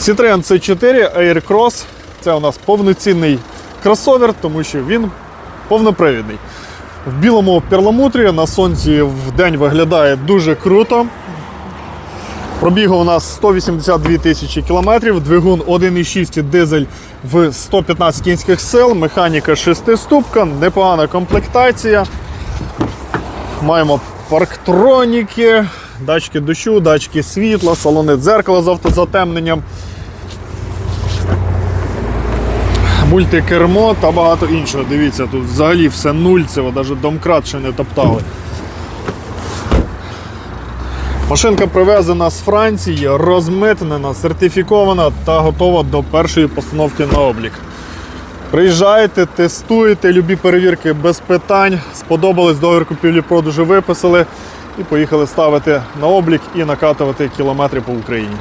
Citroen C4 Aircross це у нас повноцінний кросовер, тому що він повнопривідний. В білому перламутрі на сонці в день виглядає дуже круто. Пробігу у нас 182 тисячі кілометрів, двигун 1,6 дизель в 115 кінських сил, механіка 6 ступка, непогана комплектація. Маємо парктроніки, датчики дощу, датчики світла, салони дзеркала з автозатемненням, мультикермо та багато іншого. Дивіться, тут взагалі все нульцево, навіть домкрат ще не топтали. Машинка привезена з Франції, розмитнена, сертифікована та готова до першої постановки на облік. Приїжджайте, тестуйте, любі перевірки без питань. Сподобались договір купівлі-продажу, виписали і поїхали ставити на облік і накатувати кілометри по Україні.